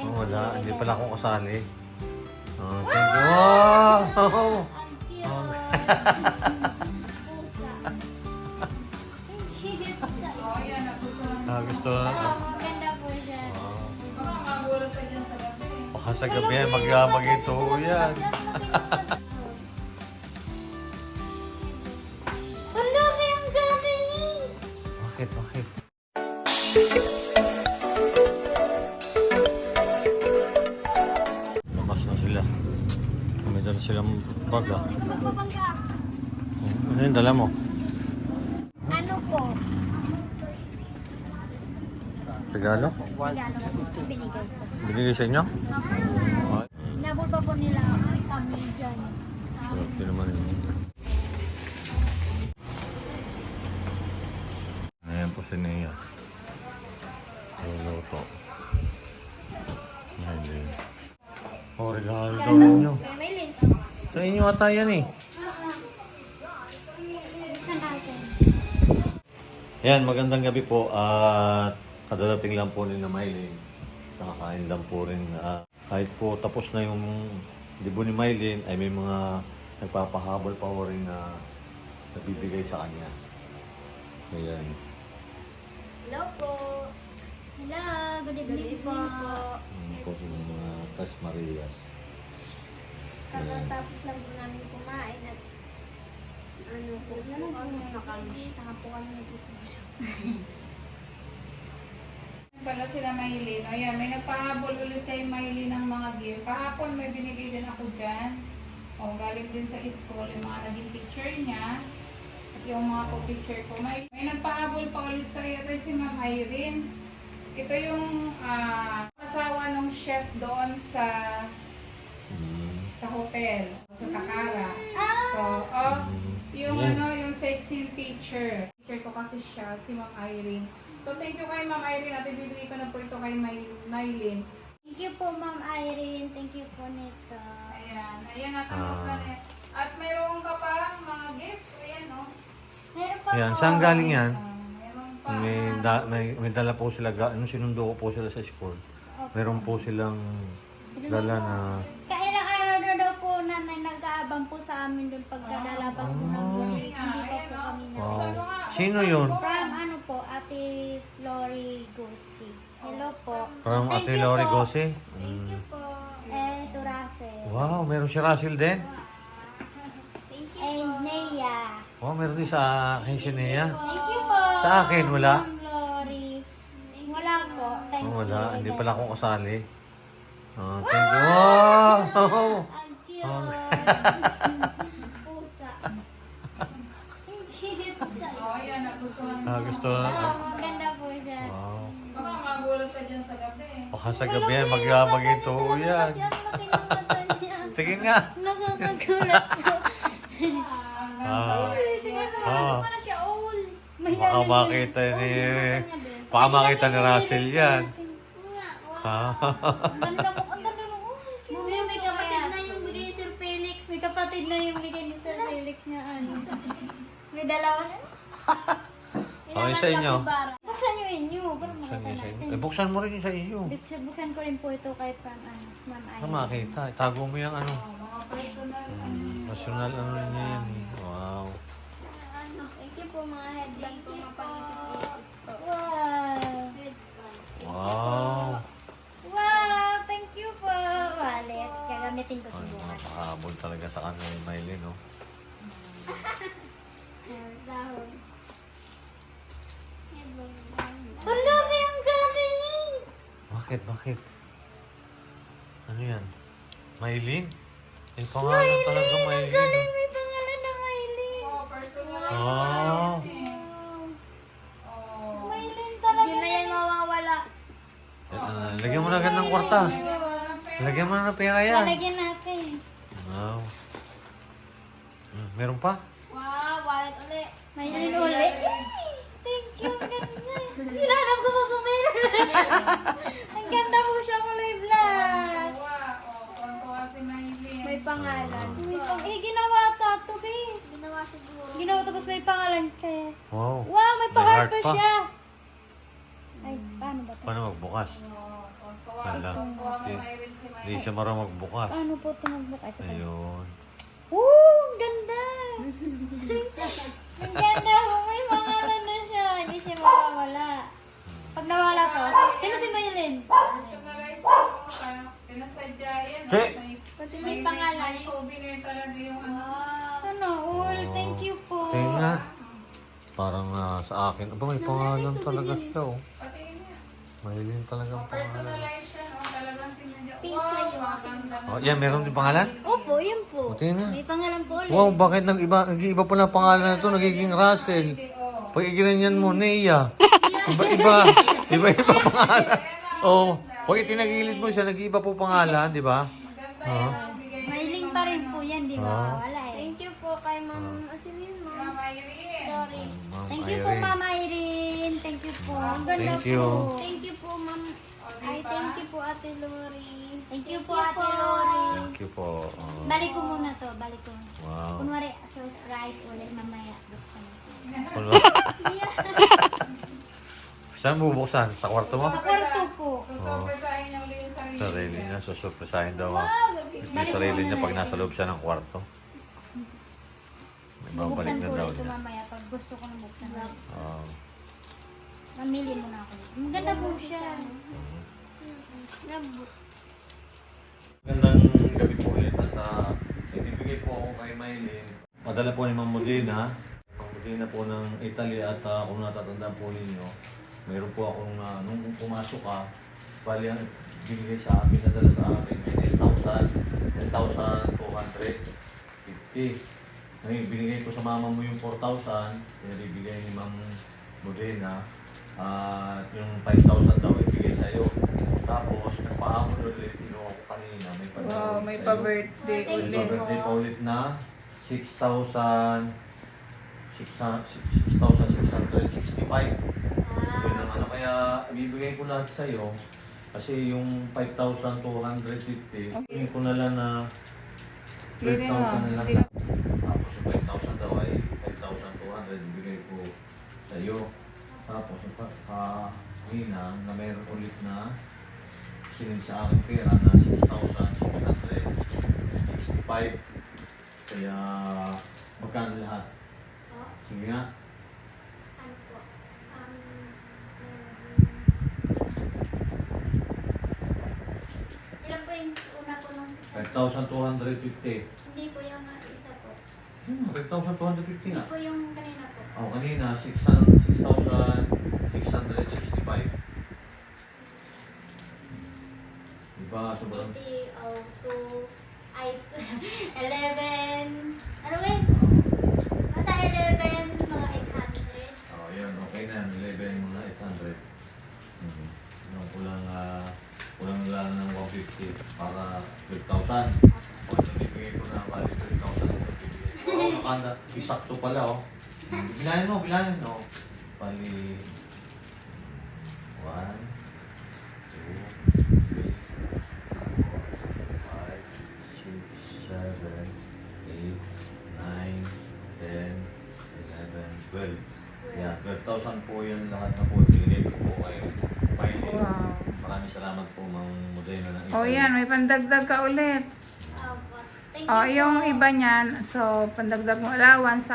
thank Oh, wala, you. hindi pala ako kasali. Oh, thank you. Wow! Ang cute. Pusa. Oh, yan, nagustuhan. Ah, gusto na. Oh, maganda po siya. Wow. Baka magulat ka dyan sa gabi. Baka sa gabi yan, mag magito yan. Dala silang bag ah. Ano yung dala mo? Ano po? Regalo? Regalo po. Binigay. Binigay sa inyo? Inabot pa po nila kami dyan. Swerte naman yun. Ayan po si Nia. Luluto. Ayun. Oh, regalo daw ninyo. Sa inyo ata yan eh. Yan, magandang gabi po at kadadating lang po ni na Mylene. Nakakain lang po rin. ah, kahit po tapos na yung dibo ni Mylene, ay may mga nagpapahabol pa po rin na nabibigay sa kanya. Ayan. Hello po. Hello, good evening, po. Ano po yung mga Cas Marias. Kakatapos lang po namin kumain at ano po, ano po kami, saka po kami natutulog. pala sila Maylin. O yan, may nagpahabol ulit kay Maylin ng mga gift. Kahapon may binigay din ako dyan. O, galing din sa school yung mga naging picture niya. At yung mga po-picture ko. May, may nagpahabol pa ulit sa iyo. Ito si Ma'am Irene. Ito yung ah, asawa ng chef doon sa Mm. Sa hotel. Sa Takara. Ah! So, oh, yung Yan. ano, yung sexy teacher. Teacher ko kasi siya, si Ma'am Irene. So, thank you kay Ma'am Irene at ibibigay ko na po ito kay May Mylene. Thank you po, Ma'am Irene. Thank you po nito. Ayan, ayan natanggap Ah. na niya. At mayroon ka pa mga gifts. Ayan, no? Meron pa Ayan, po. saan galing yan? Ah, mayroon pa. May, da, may, may dala po sila, ga- nung sinundo ko po sila sa school, meron po silang dala na, Kailang araw na daw po namin nag-aabang po sa amin doon pagkalalabas mo ng Ah. gabi. Hindi pa po kami na. wow. Sino yun? From ano po, Ate Lori Gusi. Hello po. From Thank Ate you Lori po. Gose. Thank you po. Eh, Turase. Wow, meron si Russell din. Thank you And Nea. Wow, meron din sa akin si Nea. Thank you po. Sa akin, wala. Ma'am Lori. Wala po. Thank Oh, wala, you. hindi pala ako kasali. Oh, thank you. Wow! Ang cute. Pusa. Pusa. Oh, ayan, nagustuhan mo. Ah, gusto na. Oh, maganda po siya. Wow. Baka magulat ka dyan sa gabi. Baka sa gabi yan, mag yan. Ng mata niya. Tingin nga. Nakakagulat po. Ah, Ah. baka makita ni... Baka makita ni Russell yan. Ah. Ang ganda mo, ang ganda mo. Mami, may kapatid na yung bigay ni Sir Felix. May kapatid na yung bigay ni Sir Felix niya, ano. May dalawa na. Okay sa inyo. Buksan nyo inyo. Para Buksan niyo sa inyo. makita Eh, buksan mo rin yung sa iyo. natin. Buksan ko rin po ito kay Pam, ano, Ma'am Ay. Baka makita. Itago mo yung ano. Oh, mga personal. ano. National ano niya yan. eh. Wow. Ano, thank you po mga headband po, mga pangipit Wow. Wow. Wow, thank you po. Wallet. Gagamitin ko Ay, siguro. makakahabol talaga sa kanila ni Mylene, no? Dahon. Ang dami ang galing! Bakit, bakit? Ano yan? Mylene? May pangalan talaga Mylene. Galing, may pangalan na Maylin. Oh, personal. Oh. Oh. Maylin talaga. Hindi na yan mawawala. Ah, lagyan mo na agad ng kwarta. Lagyan mo na ng pera yan. Lalagyan natin. Wow. Hmm, meron pa? Ang ganda po siya kulay black. Wow, oh, kontuwa si Maylin. May pangalan. May pang eh, ginawa tato, be. Ginawa siguro. Ginawa tapos may pangalan kaya. Wow. Wow, may pa-heart heart pa pa. siya. Ay, paano ba to? Paano magbukas? Oh, mo Hindi- siya marunong magbukas. Paano po tinagbuka ito? Ayun. Oh, ang ganda! ang ganda po, may pangalan na siya. Hindi siya mawawala. Pag nawala to, sino si Maylin? Personalize ko. Parang pinasadya yan. May, Pati may, may, may souvenir talaga yung ano. Sana all, thank you po. Tingnan. Parang ah, sa akin. Aba, may pangalan talaga siya. Oh. Niya. Mahiling talaga ang pangalan. Personalize siya, no? Talagang sinadya. Pink Wow, na. Oh, yan, meron din pangalan? Opo, yun po. O, tingnan. May pangalan po ulit. Wow, bakit nag-iba, nag-iba pala ang pangalan na ito? Nagiging Russell. Pag iginanyan mo, Nea. Iba-iba. Iba-iba pangalan. Oh, pag itinagilid mo siya, nag-iiba po pangalan, di ba? Ni Mailing pa rin po yan, di ba? Ah. Wala eh. Thank you po kay Ma'am Asilin, Mama Irene. Sorry. Ma'am Thank you po, Irene. Mama Irene. Thank you po. Ang ganda Thank you. po. Thank you po, Ma'am. Ay, thank you po, Ate Lori. Thank you po, Ate Lori. Thank you po. Oh, Balik ko muna to, balik ko. wow. Kunwari, surprise ulit mamaya. Buksan natin. Saan mo bubuksan? Sa kwarto mo? Sa kwarto po. Susurpresahin niya ulit yung sarili. Sarili niya, susurpresahin daw. ah. Yung sarili niya pag nasa loob siya ng kwarto. May babalik Bubuksan na ko daw ulit ito niya. mamaya pag gusto ko na buksan. Oh. Mamili muna ako. Maganda po siya. Gandang gabi po ulit at uh, ibibigay po ako kay Maylin. Padala po ni Ma'am Modena. Ma'am Modena po ng Italy at ah, kung natatandaan po ninyo, mayroon po akong, ah, nung pumasok ka, bali ang binigay sa akin, nadala sa akin, 10,000, 10,250. Ngayon, binigay ko sa mama mo yung 4,000, yung bibigay ni Ma'am Modena. At yung 5,000 daw ibigay sa'yo. Tapos, nagpahamon ulit, kinuha ko kanina, may padala Wow, ulit may pa-birthday Thank May you. ulit. birthday pa ulit na 6,000 6,665. Yun ang ano, kaya ibibigay ko lahat sa'yo kasi yung 5,250, okay. ko na lang na 12,000 na lang. Tapos yung 5,000 daw ay 5,200 ibigay ko sa'yo. Tapos pa kanina na meron ulit na sinend sa akin pera na 6,665. Kaya magkano lahat? Sige nga. Ilan po yung una po nung 600? 5,250. Hindi po yung. Hmm, 5,250 Hindi nga. po yung kanina po. Oh, kanina 6,665. Diba, sobrang 80, oh, 2, ay, 11, ano ba yun? Basta 11, mga 800. Oh, yun, okay na. 11 mga 800. Mhm. Yung kulang, ah, kulang lang ng 150 para 12,000. O, ito bibigay ko na, bali 12,000. Oo, oh, nakanda. Isakto pala, oh. Bilangin mo, bilangin mo. Bali, 1, 2, 3, 5, 6, 7, 8, 9, 10, 11, 12. Yeah, 12,000 po yan lahat na po. Binigay ko po kayo. Finally. Wow. Maraming salamat po, Mang Modena Oh, yan. May pandagdag ka ulit. Thank Oh, you yung po. iba niyan. So, pandagdag mo allowance.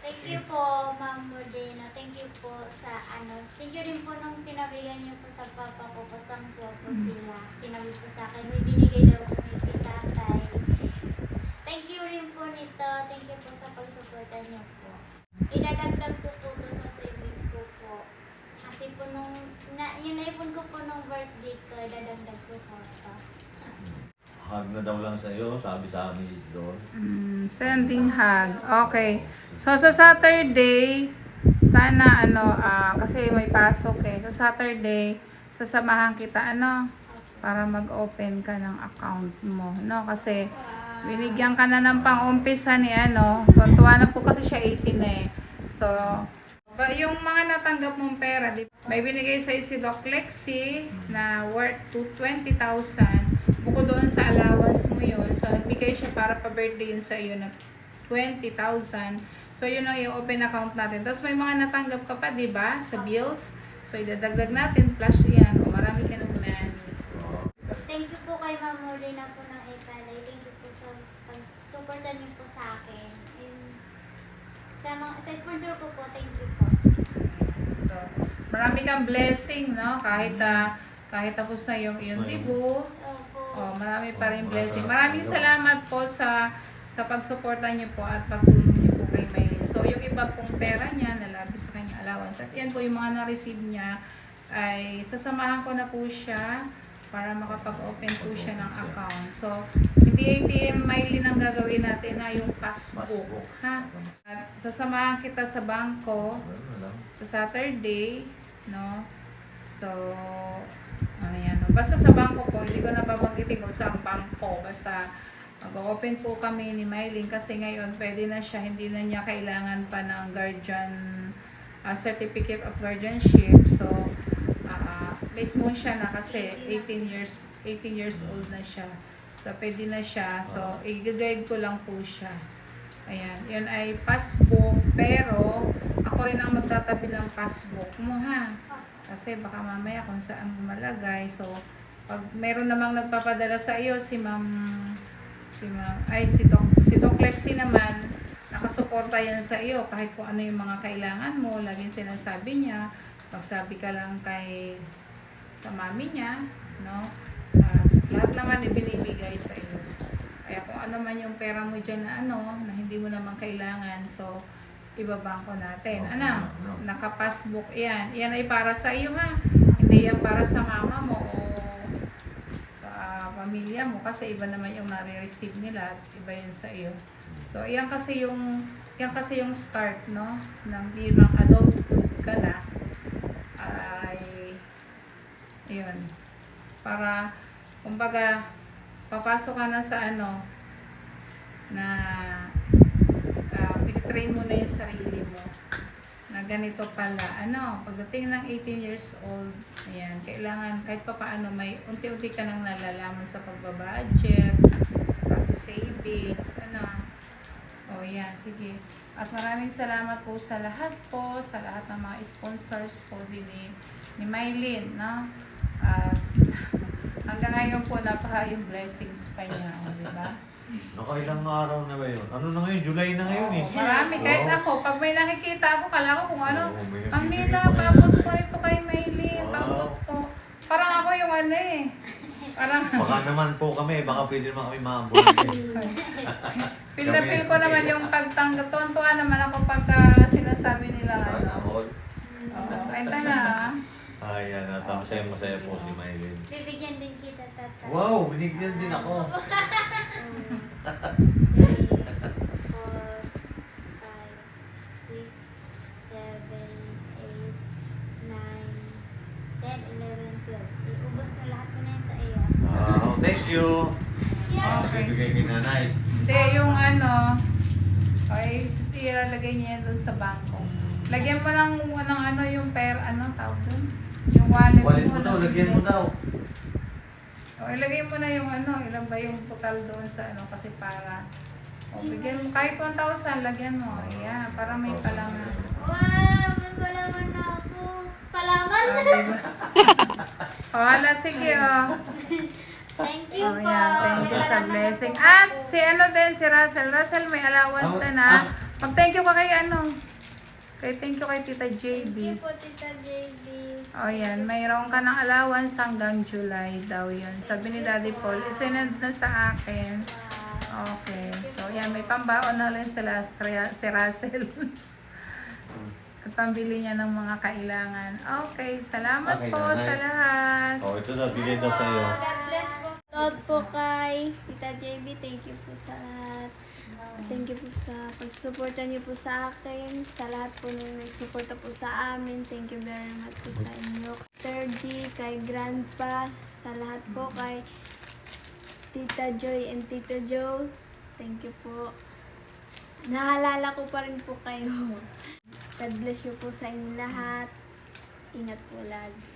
Thank you po, Ma'am Modena. Thank you po sa ano. Thank you rin po nung pinabigyan niyo po sa papa ko. Patangko po sila. Sinabi po sa akin, may binigay daw po ni si tatay. Thank you rin po nito. Thank you po sa pagsuporta niyo po. Idadagdag ko po to sa savings ko po. Kasi po nung, na, yung naipon ko po nung birthday ko, idadagdag ko po ito. Hug na daw lang sa'yo, sabi sa amin doon. Mm, sending hug. Okay. So, sa Saturday, sana ano, ah, kasi may pasok eh. Sa Saturday, sasamahan kita ano, para mag-open ka ng account mo. No? Kasi, binigyan ka na ng pang-umpisa ni ano. Tuntua na po kasi siya 18 eh. So, yung mga natanggap mong pera, may binigay sa'yo si Doc Lexi na worth to 20,000. Bukod doon sa allowance mo yun. So, nagbigay siya para pa-birthday yun sa iyo na 20,000. So, yun ang yung open account natin. Tapos, may mga natanggap ka pa, di ba? Sa bills. So, idadagdag natin plus yan. O, marami ka ng money. Oh, Modena po ng Epalay. Thank you po sa pag-supportan niyo po sa akin. And sa, mga, sa sponsor ko po, thank you po. So, marami kang blessing, no? Kahit ah, kahit tapos na yung iyong dibu, Opo. Oh, marami pa rin blessing. Maraming salamat po sa sa pagsuporta niyo po at pagtulong niyo po kay Maylin. So, yung iba pong pera niya, nalabis sa kanyang allowance. At yan po yung mga na-receive niya, ay sasamahan ko na po siya para makapag-open po siya ng account. So, hindi ATM Maylin ang gagawin natin na yung passbook. Ha? At sasamahan kita sa bangko sa Saturday, no? So? Basta sa bangko po, hindi ko na babanggitin kung saan bangko. Basta, mag-open po kami ni Mylene kasi ngayon pwede na siya, hindi na niya kailangan pa ng guardian, ah, certificate of guardianship. So, ah mismo siya na kasi 18 years, 18 years old na siya. So, pwede na siya. So, i-guide ko lang po siya. Ayan, yun ay passbook, pero ako rin ang magtatabi ng passbook mo ha. Kasi baka mamaya kung saan malagay. So, pag meron namang nagpapadala sa iyo, si ma'am, si ma'am, ay si Doc, si Doc Lexi naman, nakasuporta yan sa iyo kahit kung ano yung mga kailangan mo, laging sinasabi niya, pagsabi ka lang kay sa mami niya, no? Ah, lahat naman ibinibigay sa iyo. Kaya kung ano man yung pera mo dyan na ano, na hindi mo naman kailangan, so, ibabangko natin. Okay, Ano? no. Naka-passbook yan. Yan ay para sa iyo ha. Hindi yan para sa mama mo o sa pamilya mo kasi iba naman yung nare-receive nila at iba yun sa iyo. So, yan kasi yung yan kasi yung start, no? Ng birang adulthood ka na ay yun. Para kumbaga papasok ka na sa ano na yung sarili mo. Na ganito pala. Ano pagdating ng 18 years old ayan kailangan kahit pa paano may unti-unti ka nang nalalaman sa pagbabudget savings ano. O yan sige. At maraming salamat po sa lahat po sa lahat ng mga sponsors po din ni, ni Mylene no? At hanggang ngayon po napaka yung blessings pa niya o, di ba Nakailang araw na ba yun? Ano na ngayon? July na ngayon eh. Marami. Kahit Oo. ako, pag may nakikita ako, kala ko kung ano, Oo, may ang nagbibigay nila, pa kayo ng- po kay Maylin, Wow. paabot ko. Parang ako yung ano eh. Parang, Baka naman po kami, baka pwede naman kami maabot. eh. feel na feel ko naman yung pagtanggap. Tuwan-tuwa naman ako pagka sinasabi nila. Sana Ano. all. Oo, tala. Ay, yan. At ang masaya masaya po si Mylene. Bibigyan din kita, tatay. Wow, binigyan din ako. Three, four, five, six, seven, eight, nine, ten, eleven, twelve. Iubos na lahat na yan sa iyo. Wow, thank you. Ah, Okay. bibigay kay nanay. Hindi, yung ano, ay, ilalagay niya yan doon sa bangko. Lagyan mo ng, ng ano yung per, ano tawag doon? Yung wallet, Wallet mo daw, lagyan mo daw. O, ilagay mo na yung ano, ilan ba yung total doon sa ano, kasi para, o, bigyan mo, kahit 1,000, lagyan mo. Ayan, para may palangan. Wow! May palaman na ako. Palaman? O, hala, sige, o. Thank you O, po. yan, thank you sa blessing. At, si ano din, si Russell. Russell, may allowance Ah, na na. ah. Mag-thank you ka kay ano, kay thank you kay Tita Thank you JB. po, Tita JB. O yan, mayroon ka ng allowance hanggang July daw yun. Sabi ni Daddy Paul, isinend na sa akin. Okay. So, yan, may pambaon na rin sila si Russell. At pambili niya ng mga kailangan. Okay, salamat Okay, po nanay. sa lahat. Oh, ito daw, bigay daw sa iyo. God bless po. Shout po kay Tita JB. Thank you po sa lahat. Thank you po sa pagsuporta niyo po sa akin. Sa lahat po na nagsuporta po sa amin. Thank you very much po sa inyo. Sir G, kay Grandpa, sa lahat po kay Tita Joy and Tita Joe. Thank you po. Nahalala ko pa rin po kayo. God bless you po sa inyo lahat. Ingat po lagi.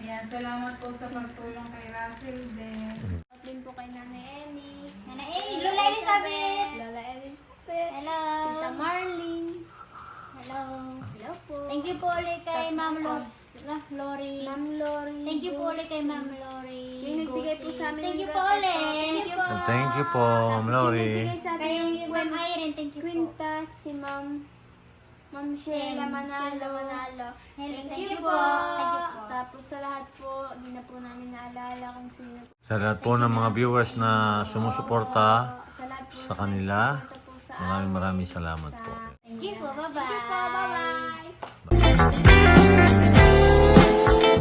Ayan, salamat po sa pagtulong kay Russell din. Din po kay Nanay Ellie. Nanay Ellie, Lola Elizabeth. Lola Elizabeth. Hello. Tita Marlene. Hello. Hello po. Thank you po ulit kay Ma'am Lori. Ma'am Lori. Thank you po ulit kay Ma'am Lori. Yung nagbigay po sa amin Thank you po ulit. Thank you Thank you po, Ma'am Lori. Nagbigay sa Kay yung Ma'am Irene, thank you po. kwintas si Ma'am Ma'am Shela Manalo. Manalo. Thank you po. Tapos sa lahat po, hindi na po namin naalala kung sino po. Sa lahat po ng mga viewers na sumusuporta sa kanila, maraming maraming salamat po. Thank you po. Bye-bye. Thank you po. Bye-bye.